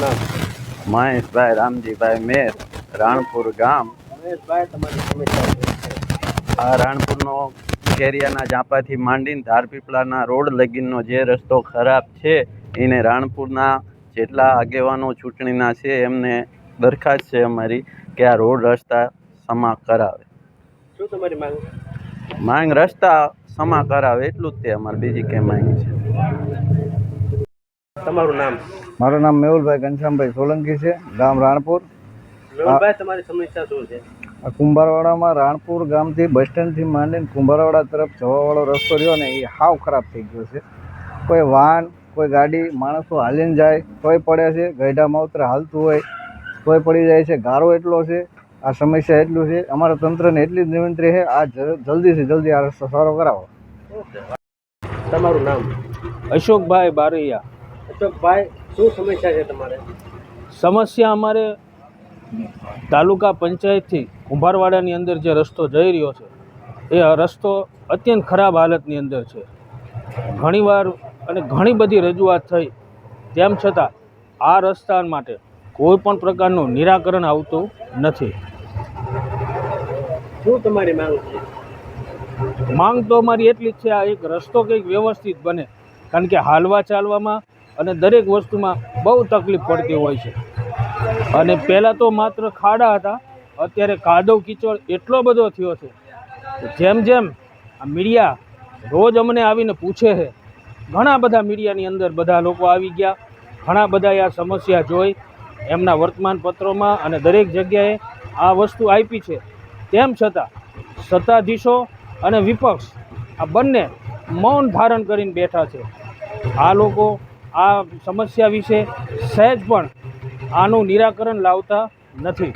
નામ? મહેશભાઈ રામજીભાઈ મેર રાણપુર ગામ. મહેશભાઈ તમારી સમસ્યા આ રાણપુરનો કેરિયાના ઝાંપાથી માંડીને ધારપીપળાના રોડ લગીનનો જે રસ્તો ખરાબ છે એને રાણપુરના જેટલા આગેવાનો ચૂંટણીના છે એમને દરખાસ્ત છે અમારી કે આ રોડ રસ્તા સમા કરાવે. શું તમારી માંગ? માંગ રસ્તા સમા કરાવે એટલું જ તે અમારે બીજી કે માંગ છે. તમારું નામ? મારું નામ મેહુલભાઈ ઘનશ્યામભાઈ સોલંકી છે ગામ રાણપુર. મેહુલભાઈ તમારી સમસ્યા શું છે? આ કુંભારવાડામાં રાણપુર ગામથી બસ સ્ટેન્ડથી માંડીને કુંભારવાડા તરફ જવાવાળો રસ્તો રહ્યો ને એ હાવ ખરાબ થઈ ગયો છે. કોઈ વાહન કોઈ ગાડી માણસો હાલીને જાય તોય પડે છે ગઈઢા માવતર હાલતું હોય તોય પડી જાય છે. ગારો એટલો છે આ સમસ્યા એટલું છે. અમારા તંત્રને એટલી જ નિમંત્રી છે આ જલ્દીથી જલ્દી આ રસ્તો સારો કરાવો. તમારું નામ? અશોકભાઈ બારૈયા. અશોકભાઈ શું સમસ્યા છે તમારે? સમસ્યા અમારે તાલુકા પંચાયતથી કુંભારવાડાની અંદર જે રસ્તો જઈ રહ્યો છે એ રસ્તો અત્યંત ખરાબ હાલતની અંદર છે. ઘણીવાર અને ઘણી બધી રજૂઆત થઈ. તેમ છતાં આ રસ્તા માટે કોઈ પણ પ્રકારનું નિરાકરણ આવતું નથી. શું તમારી માંગ છે? માંગ તો અમારી એટલી જ છે આ એક રસ્તો કંઈક વ્યવસ્થિત બને. કારણ કે હાલવા ચાલવામાં અને દરેક વસ્તુમાં બહુ તકલીફ પડતી હોય છે. અને પહેલાં તો માત્ર ખાડા હતા, અત્યારે કાદવ કીચડ એટલો બધો થયો છે જેમ જેમ આ મીડિયા રોજ અમને આવીને પૂછે છે, ઘણા બધા મીડિયાની અંદર બધા લોકો આવી ગયા, ઘણા બધાએ આ સમસ્યા જોઈ, એમના વર્તમાન પત્રોમાં અને દરેક જગ્યાએ આ વસ્તુ આપી છે. તેમ છતાં સત્તાધીશો અને વિપક્ષ આ બંને મૌન ધારણ કરીને બેઠા છે. આ લોકો આ સમસ્યા વિશે સહેજ પણ આનું નિરાકરણ લાવતા નથી.